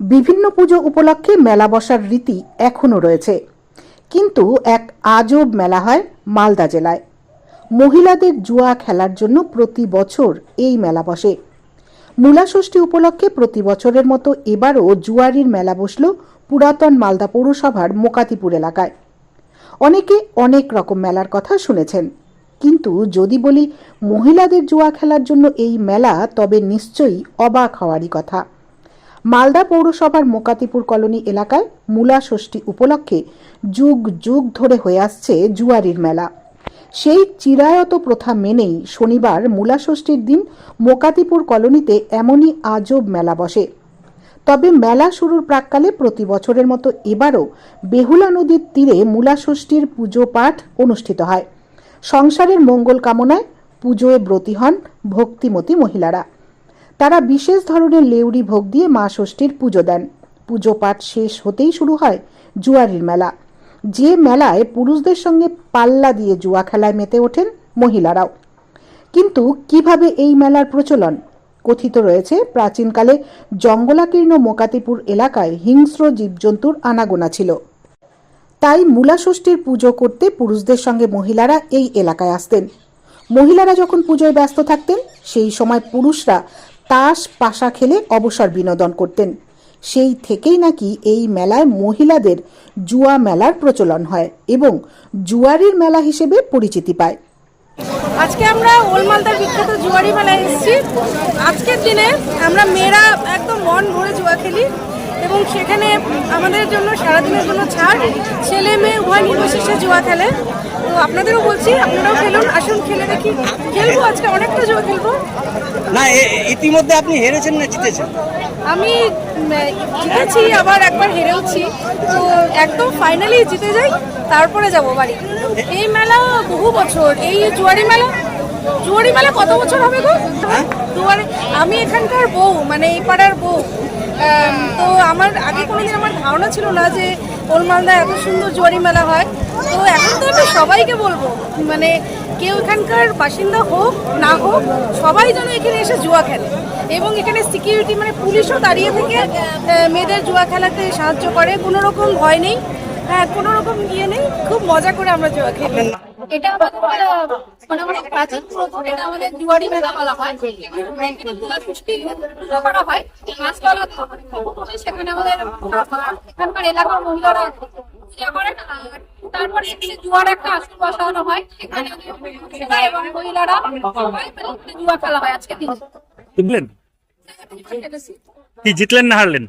বিভিন্ন পুজো উপলক্ষে মেলা বসার রীতি এখনও রয়েছে। কিন্তু এক আজব মেলা হয় মালদা জেলায়। মহিলাদের জুয়া খেলার জন্য প্রতি বছর এই মেলা বসে। মূলা ষষ্ঠী উপলক্ষে প্রতি বছরের মতো এবারও জুয়ারির মেলা বসল পুরাতন মালদা পৌরসভার মোকাতিপুর এলাকায়। অনেকে অনেক রকম মেলার কথা শুনেছেন। কিন্তু যদি বলি মহিলাদের জুয়া খেলার জন্য এই মেলা, তবে নিশ্চয়ই অবাক হওয়ারই কথা। মালদা পৌরসভার মোকাতিপুর কলোনি এলাকায় মূলা ষষ্ঠী উপলক্ষে যুগ যুগ ধরে হয়ে আসছে জুয়ারির মেলা। সেই চিরায়ত প্রথা মেনেই শনিবার মূলা ষষ্ঠীর দিন মোকাতিপুর কলোনিতে এমনই আজব মেলা বসে। তবে মেলা শুরুর প্রাককালে প্রতি বছরের মতো এবারও বেহুলা নদীর তীরে মূলা ষষ্ঠীর পুজো পাঠ অনুষ্ঠিত হয়। সংসারের মঙ্গল কামনায় পুজোয় ব্রতী হন ভক্তিমতী মহিলারা। তারা বিশেষ ধরনের লেউড়ি ভোগ দিয়ে মা ষষ্ঠীর পুজো দেন। পুজো পাঠ শেষ হতেই শুরু হয় জুয়ারির মেলা। যে মেলায় পুরুষদের সঙ্গে পাল্লা দিয়ে জুয়া খেলায় মেতে ওঠেন মহিলারাও। কিন্তু কীভাবে এই মেলার প্রচলন? কথিত রয়েছে, প্রাচীনকালে জঙ্গলাকীর্ণ মোকাতিপুর এলাকায় হিংস্র জীবজন্তুর আনাগোনা ছিল। তাই মূলা ষষ্ঠীর পুজো করতে পুরুষদের সঙ্গে মহিলারা এই এলাকায় আসতেন। মহিলারা যখন পুজোয় ব্যস্ত থাকতেন, সেই সময় পুরুষরা তাস, পাশা খেলে অবসর বিনোদন করতেন। সেই থেকেই নাকি এই মেলায় মহিলাদের জুয়া মেলার প্রচলন হয় এবং জুয়ারির মেলা হিসেবে পরিচিতি পায়। আজকে আমরা ওলমালদার বিখ্যাত জুয়ারি মেলায় এসেছি। আজকের দিনে আমরা মেয়েরা একদম মন ভরে জুয়া খেলি। এবং সেখানে আমাদের জন্য সারাদিনের জন্য ছাড় ছেলে মেয়ে উভয় নির্বিশেষে জুয়া খেলে। তো আপনাদেরও বলছি আপনারাও খেলুন। আসুন খেলে দেখি। খেলব আজকে অনেকটা জুয়া খেলব। না ইতিমধ্যে আপনি হেরেছেন না জিতেছেন? আমি জিতেছি আবার একবার হেরেওছি। তো একদম ফাইনালি জিতে যাই তারপরে যাব বাড়ি। এই মেলা বহু বছর এই জুয়ারি মেলা জুয়ারি মেলা কত বছর হবে গো? জুয়ারি আমি এখানকার বউ মানে এই পাড়ার বউ। তো আমার আগে কোনোদিন আমার ধারণা ছিল না যে ওলমালদা এত সুন্দর জুয়ারি মেলা হয়। তো এখন তো আমি সবাইকে বলব মানে কেউ এখানকার বাসিন্দা হোক না হোক সবাই যেন এখানে এসে জুয়া খেলে। এবং এখানে সিকিউরিটি মানে পুলিশও দাঁড়িয়ে থেকে মেয়েদের জুয়া খেলাতে সাহায্য করে। কোনো রকম ভয় নেই হ্যাঁ কোনো রকম ইয়ে নেই খুব মজা করে আমরা জুয়া খেলি। এটা আমাদের মানে অনেক প্রাচীন এটা আমাদের জুয়ারি মেলা বলা হয়। করা হয় সেখানে আমাদের এখানকার এলাকার মহিলারা পূজা করেন আর তারপরে জুয়ার একটা আসর বসানো হয় এখানে এবং মহিলারা জুয়া খেলা হয় আজকে দিন। জিতলেন? কি জিতলেন না হারলেন?